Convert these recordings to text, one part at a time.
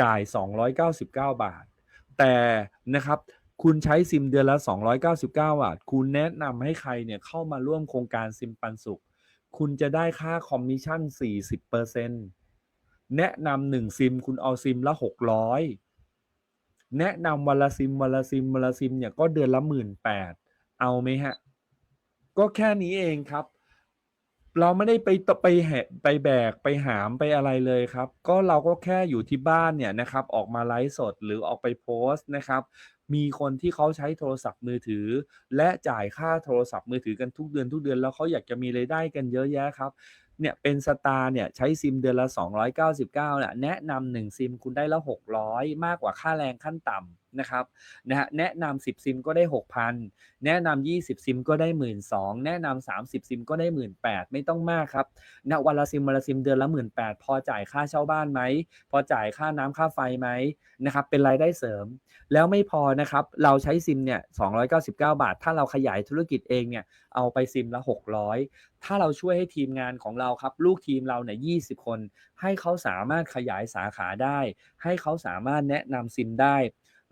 จ่าย 299 บาท แต่นะครับคุณใช้ซิมเดือนละ 299 บาท คุณแนะนำให้ใครเนี่ยเข้ามาร่วมโครงการซิมปันสุข คุณจะได้ค่าคอมมิชชั่น 40%แนะนำ1ซิมคุณเอาซิมละ 600 แนะนำวันละซิมวันละซิมวันละซิมเนี่ยก็เดือนละ 18,000เอาไหมครับ?ก็แค่นี้เองครับ เราไม่ได้ไปตไปแหกไปแบกไปหามไปอะไรเลยครับ ก็เราก็แค่อยู่ที่บ้านเนี่ยนะครับ ออกมาไลฟ์สดหรือออกไปโพสต์นะครับ มีคนที่เขาใช้โทรศัพท์มือถือ และจ่ายค่าโทรศัพท์มือถือกันทุกเดือนๆแล้วเขาอยากจะมีรายได้กันเยอะแยะครับเนี่ยเป็นสตาร์เนี่ยใช้ซิมเดือนละ 299เนี่ยแนะนำ1ซิมคุณได้ละ600 มากกว่าค่าแรงขั้นต่ำ นะครับนะครับแนะนำ10ซิมก็ได้ 6,000 แนะนำ20ซิมก็ได้ 12,000แนะนำ30ซิมก็ได้ 18,000ไม่ต้องมากครับณวันละซิมวันละซิมเดือนละ 18,000พอจ่ายค่าเช่าบ้านไหม พอจ่ายค่าน้ำค่าไฟไหมนะครับเป็นรายได้เสริม แล้วไม่พอนะครับเราใช้ซิมเนี่ย299 บาท ถ้าเราขยายธุรกิจเองเนี่ยเอาไปซิมละ 600 ถ้าเราช่วยให้ทีมงานของเราครับ ลูกทีมเราเนี่ย20คน ให้เขาสามารถขยายสาขาได้ ให้เขาสามารถแนะนำซิมได้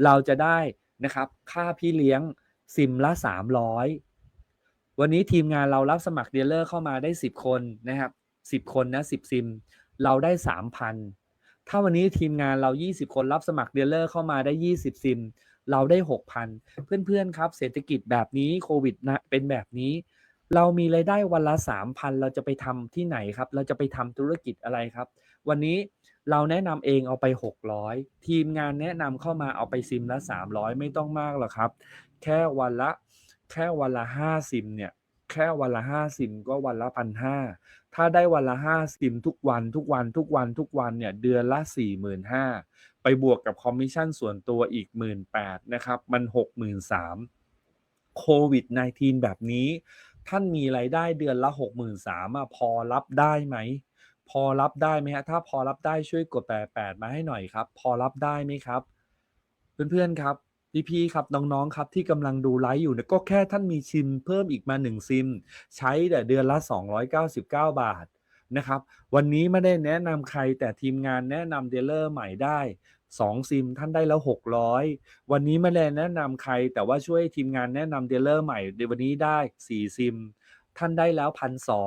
เราจะได้นะครับ ค่าพี่เลี้ยงซิมละ 300 วันนี้ทีมงานเรารับสมัครเดลเลอร์เข้ามาได้ 10 คนนะครับ 10 คนนะ 10 ซิม เราได้ 3,000 ถ้าวันนี้ทีมงานเรา 20 คนรับสมัครเดลเลอร์เข้ามาได้ 20 ซิม เราได้ 6,000 เพื่อนๆครับ เศรษฐกิจแบบนี้โควิดนะเป็นแบบนี้ เรามีรายได้วันละ 3,000 เราจะไปทำที่ไหนครับ เราจะไปทำธุรกิจอะไรครับ วันนี้ เราแนะนำเองเอาไป 600 ทีมงานแนะนำเข้ามาเอาไปซิมละ 300 ไม่ต้องมากหรอกครับ แค่วันละแค่วันละ5ซิมเนี่ยแค่วันละ5ซิมก็วันละ1,500ถ้าได้วันละ5ซิมทุกวันทุกวันทุกวันทุกวันเนี่ยเดือนละ45,000ไปบวกกับคอมมิชชั่นส่วนตัวอีก18,000นะครับ มัน63,000โควิด -19 แบบนี้ ท่านมีรายได้เดือนละ63,000อะพอรับได้ไหม พอรับได้ไหมครับถ้าพอรับได้ช่วยกด88มาให้หน่อยครับ พอรับได้ไหมครับ เพื่อนๆครับพี่ๆครับน้องๆครับที่กำลังดูไลฟ์อยู่เนี่ยก็แค่ท่านมีซิมเพิ่มอีกมา 1 ซิม ใช้แต่เดือนละ 299 บาทนะครับ วันนี้ไม่ได้แนะนำใครแต่ทีมงานแนะนำดีลเลอร์ใหม่ได้2ซิมท่านได้แล้ว 600 วันนี้ไม่ได้แนะนำใคร แต่ว่าช่วยทีมงานแนะนำดีลเลอร์ใหม่ในวันนี้ได้ 4 ซิม ท่านได้แล้ว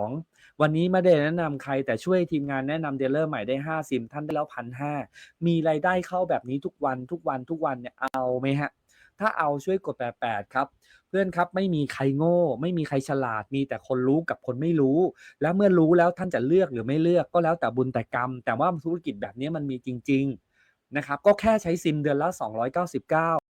1,200วันนี้ไม่ได้แนะนำใครแต่ช่วยทีมงานแนะนำดีลเลอร์ใหม่ได้ 5 ซิม ท่านได้แล้ว1,500มีรายได้เข้าแบบนี้ทุกวันทุกวันทุกวันเนี่ยเอาไหมครับ?ถ้าเอาช่วยกด 88 ครับ เพื่อนครับไม่มีใครโง่ ไม่มีใครฉลาดมีแต่คนรู้กับคนไม่รู้ แล้วเมื่อรู้แล้วท่านจะเลือกหรือไม่เลือกก็แล้วแต่บุญแต่กรรม แต่ว่าธุรกิจแบบนี้มันมีจริง ๆ นะครับก็แค่ใช้ซิมเดือนละ 299